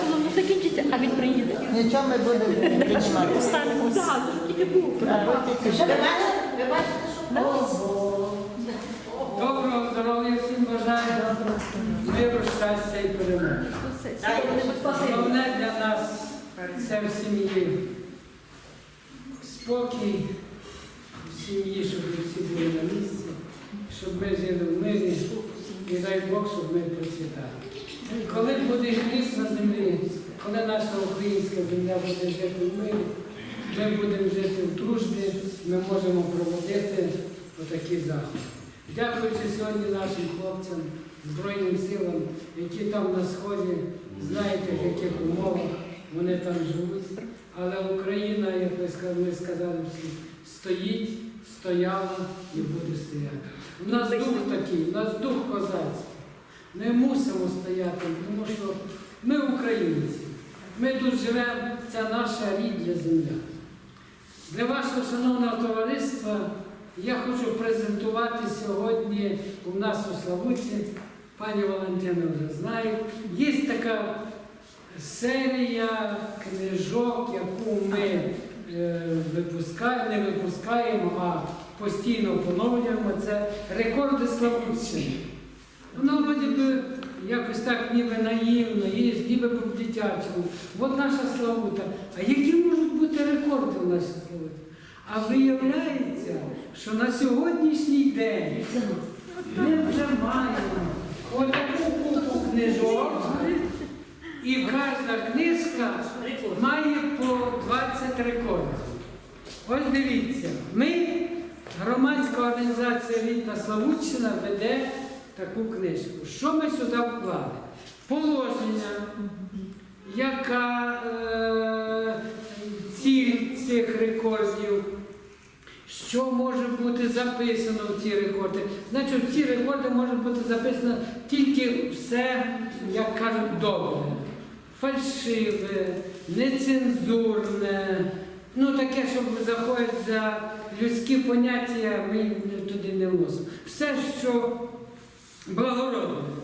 Це воно закінчиться, а він приїде. Нічого ми будемо приймати. Так, тільки був. Ви бачите, що Ого. Доброго здоров'я всім бажаю. Миру, щастя і перемоги. Головне для нас це в сім'ї спокій, в сім'ї, щоб ми всі були на місці, щоб ми жили в мирі і дай Бог, щоб ми процвітали. Коли буде гріх на землі, коли наша українська земля буде жити в мирі, ми будемо жити в дружбі, ми можемо проводити отакі заходи. Дякуючи сьогодні нашим хлопцям, Збройним силам, які там на сході, знаєте, в яких умовах вони там живуть. Але Україна, як ми сказали всі, стоїть, стояла і буде стояти. У нас дух такий, у нас дух козацький. Ми мусимо стояти, тому що ми українці. Ми тут живемо, це наша рідна земля. Для вашого шановного товариства я хочу презентувати сьогодні у нас у Славуті, пані Валентина вже знає, є така серія книжок, яку ми е, випускаємо, не випускаємо, а постійно поновлюємо. Це рекорди Славутщини. Якось так ніби наївно, є, ніби по-дитячому. От наша Славута. А які можуть бути рекорди в нашій Славуті? А виявляється, що на сьогоднішній день ми вже маємо отаку купу книжок, і кожна книжка має по 20 рекордів. Ось дивіться, ми, громадська організація Вільна Славутщина, веде таку книжку. Що ми сюди вклали? Положення, яка е, ціль цих рекордів, що може бути записано в ці рекорди. Значить, в ці рекорди може бути записано тільки все, як кажуть, добре. Фальшиве, нецензурне, ну таке, що заходить за людські поняття, ми туди не вносимо. Все, що благородне.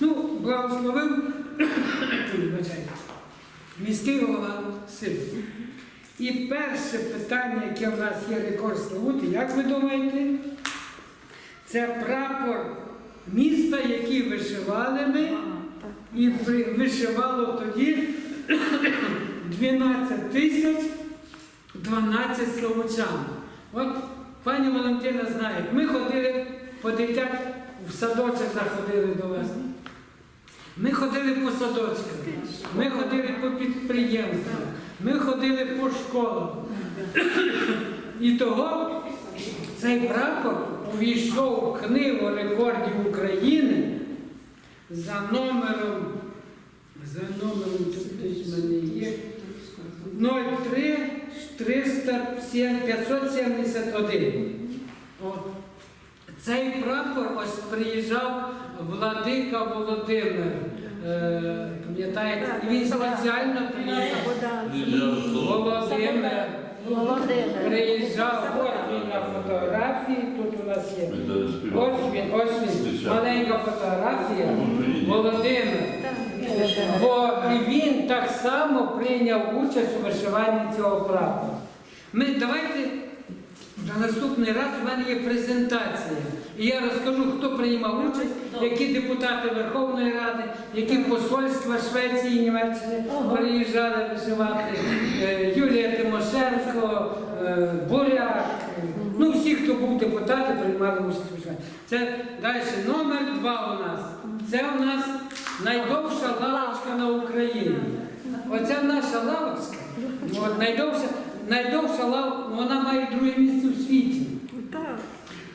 Ну, благословив міський голова Сибір. І перше питання, яке в нас є рекорд Славуті, як ви думаєте? Це прапор міста, який вишивали ми, і вишивало тоді 12 тисяч 12 словочан. От пані Валентина знає, ми ходили по дитях, в садочок заходили до вас. Ми ходили по садочках, ми ходили по підприємствах, ми ходили по школах. І того цей прапор увійшов в книгу рекордів України за номером, за номером тут в мене є 03 307 571. От. Цей прапор ось приїжджав владика Володимир. Е, пам'ятаєте, він спеціально приїхав. Володимир Володимир. приїжджав, от він на фотографії, тут у нас є. Ось він, ось він, маленька фотографія. Володимир. Бо він так само прийняв участь у вишиванні цього прапора. Ми давайте на наступний раз у мене є презентація. І я розкажу, хто приймав участь, які депутати Верховної Ради, які посольства Швеції, Німеччини приїжджали вишивати. Е, Юлія Тимошенко, е, Буряк. Ну, всі, хто був депутати, приймали участь у. Це далі номер два у нас. Це у нас найдовша лавочка на Україні. Оця наша лавочка, от, найдовша, найдовша лавочка, вона має друге місце в світі.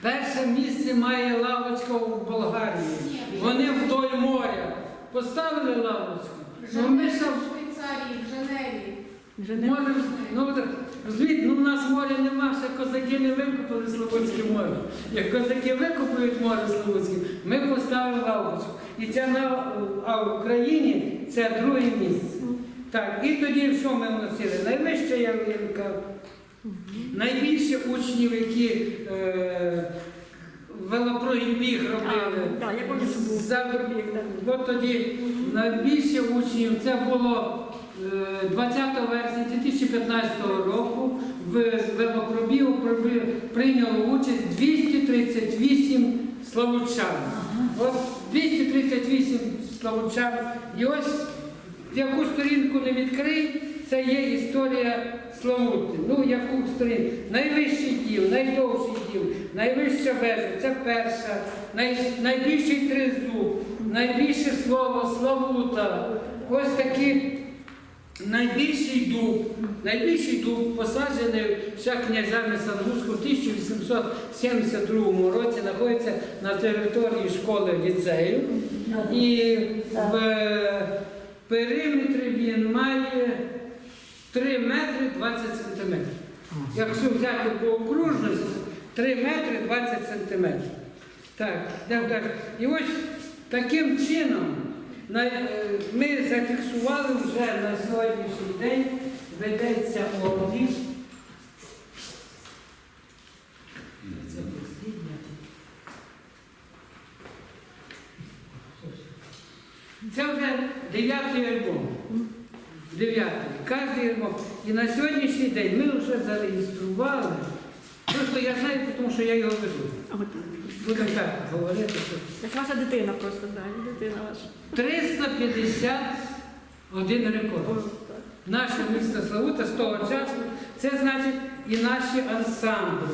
Перше місце має лавочка у Болгарії. Вони вдоль моря. Поставили лавочку. Ну, ми ще в Швейцарії, в Женеві. Вже Може, ну, розумієте, ну, в нас моря нема, ще козаки не викопали Слободське море. Як козаки викопують море Слободське, ми поставимо лавочку. І це на, а в Україні це друге місце. Так, і тоді що ми вносили? Найвища ялинка, найбільше учнів, які е, велопрогібіг робили. Так, я пам'ятаю, що був. За- От тоді найбільше учнів це було е, 20 вересня 2015 року. В велопробігу прийняло участь 238 славучан. От 238 славучан. І ось яку сторінку не відкрий, це є історія Славути. Ну, яку сторінку? Найвищий діл, найдовший діл, найвища вежа, це перша, най, найбільший тризуб, найбільше слово Славута. Ось такі найбільший дуб, найбільший дуб посаджений ще князями Сангуску в 1872 році знаходиться на території школи ліцею. І в периметрі він має 3 метри 20 сантиметрів. Якщо взяти по окружності, 3 метри 20 сантиметрів. Так. І ось таким чином е, ми зафіксували вже на сьогоднішній день, ведеться облік. Це дослідня. Це вже дев'ятий альбом. Дев'ятий. Кожний альбом. І на сьогоднішній день ми вже зареєстрували. Просто я знаю, тому що я його веду. Будемо так говорити, Як ваша дитина просто, так, дитина ваша. 351 рекорд. Наше місто Славута з того часу, це значить і наші ансамблі.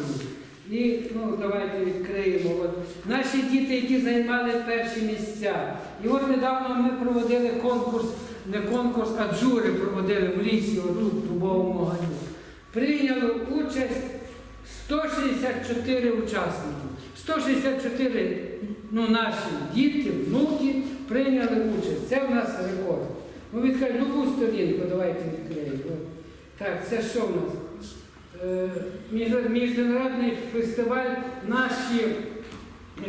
І ну, давайте відкриємо. От, наші діти, які займали перші місця. І от недавно ми проводили конкурс, не конкурс, а джури проводили в лісі, в Дубовому ганю. Прийняло участь 164 учасники. 164 ну, наші дітки, внуки прийняли участь. Це в нас рекорд. Ну, відкрий любу сторінку, давайте відкриємо. Так, це що в нас? Е, між- Міжнародний фестиваль наші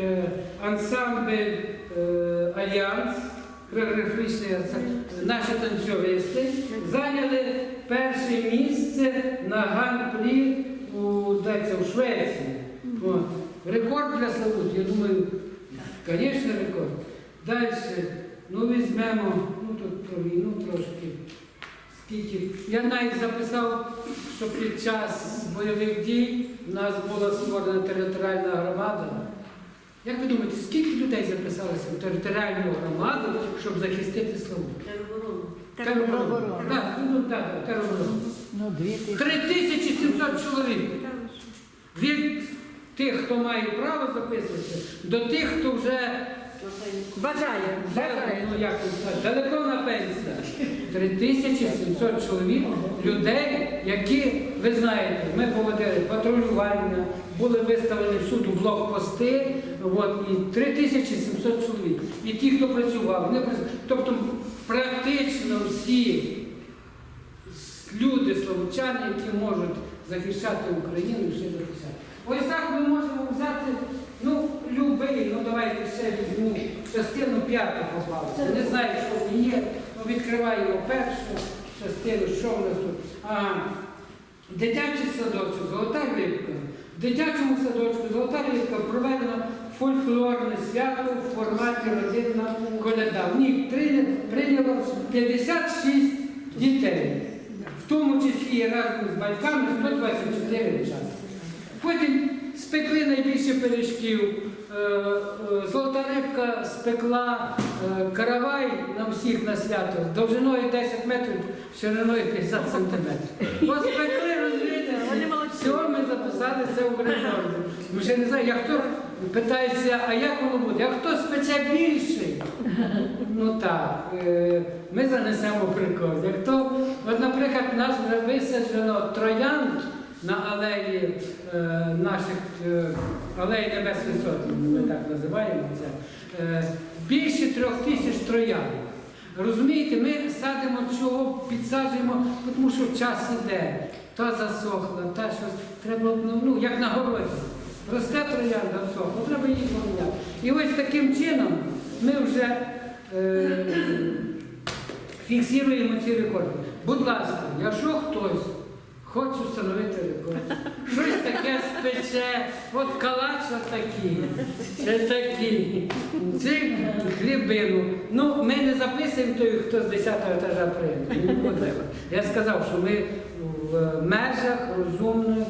е, ансамбль е, Альянс, хореографічний ансамбль, наші танцюристи зайняли перше місце на Ган-прі у, у Швеції. Рекорд для Славут, я думаю, звісно, рекорд. Далі, ну візьмемо, ну тут про війну трошки. Скільки. Я навіть записав, що під час бойових дій в нас була створена територіальна громада. Як ви думаєте, скільки людей записалося в територіальну громаду, щоб захистити Славут? Тероборона. Так, ну так. Ну, тисячі. 3700 чоловік. Від тих, хто має право записуватися, до тих, хто вже Бажає, бажає. ну, як далеко на пенсія. 3700 чоловік, людей, які, ви знаєте, ми проводили патрулювання, були виставлені в суд у блокпости, от, і 3700 чоловік. І ті, хто працював, вони працювали. Тобто практично всі люди, славучани, які можуть захищати Україну, ще захищати. Ось так ми можемо взяти, ну, ну давайте ще візьму частину п'яту попався. Не знаю, що в є, ну відкриваємо першу частину, що в нас тут. А, дитячий садочок, золота рибка. В дитячому садочку золота рибка проведено фольклорне свято в форматі родинна коляда. В прийня- прийняло 56 дітей, в тому числі разом з батьками 124 учасники. Потім спекли найбільше пиріжків. Е, е, Золота рибка спекла е, каравай на всіх на свято довжиною 10 метрів, шириною 50 сантиметрів. Ось спекли, розумієте? Все, ми записали це в. Ми ще не знаємо, як хто питається, а як воно буде? А хто спече більший? Ну так, ми занесемо приклад. Як то, от, наприклад, у нас висаджено троянд на алеї е, наших е, алеї Небесної Сотні, ми так називаємо це. Е, більше трьох тисяч троянд. Розумієте, ми садимо чого, підсаджуємо, тому що час іде. Та засохла, та щось. Треба, ну, ну як на городі. Росте троянда всохла, треба її поміняти. І ось таким чином ми вже е, фіксуємо ці рекорди. Будь ласка, якщо хтось Хочу встановити рекорд. Щось таке спече, от калач отакий, це такий, цих хлібину. Ну, ми не записуємо той, хто з 10-го етажа прийде. Я сказав, що ми в межах розумної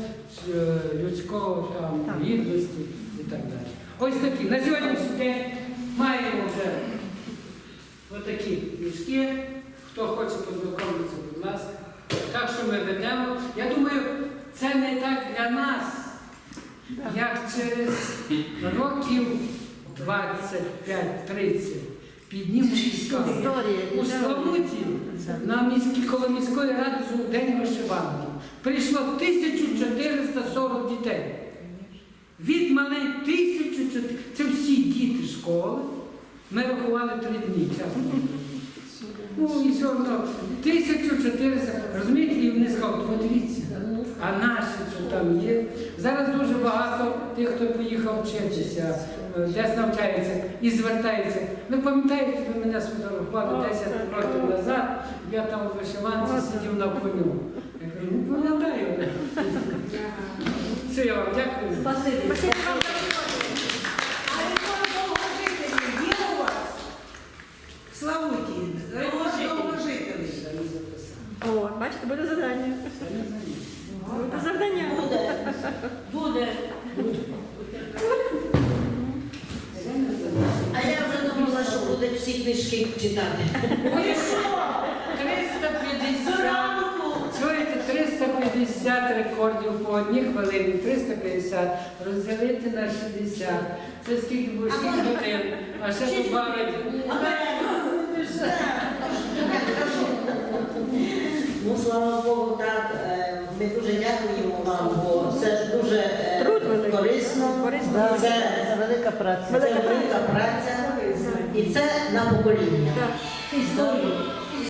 е, людського там, гідності і так далі. Ось такі. На сьогоднішній день маємо вже отакі мішки. Хто хоче познайомитися, будь ласка. Так що ми ведемо. Я думаю, це не так для нас, як через років 25-30 піднімуть У Славуті на міській, коло міської ради був день вишиванки. Прийшло 1440 дітей. Від малень 1400, це всі діти школи. Ми рахували три дні чесно. Ну і все одно 1400, розумієте, і вони сказали, подивіться, а наші що там є. Зараз дуже багато тих, хто поїхав вчитися, е, десь навчається і звертається. Ви пам'ятаєте, ви мене сфотографували 10 років назад, я там у вишиванці сидів на коню. Я кажу, ну пам'ятаю. Все, я вам дякую. Спасибі. Спасибо вам за А реформ довгожителів є у вас? В Славуті. Реформ довгожителів. О, бачите, буде завдання. Буде завдання. Буде. Буде. А я вже думала, що буде всі книжки читати. Ой, що? 350. Зранку. Чуєте, 350 рекордів по одній хвилині, 350 розділити на 60. Це скільки буде 6 годин, а ще добавити. Ну, слава Богу, так. е, Ми дуже дякуємо вам, бо це ж дуже Трудно, корисно. Корисно. Да, Це, Це велика праця. це велика праця і це на покоління. Так. Історію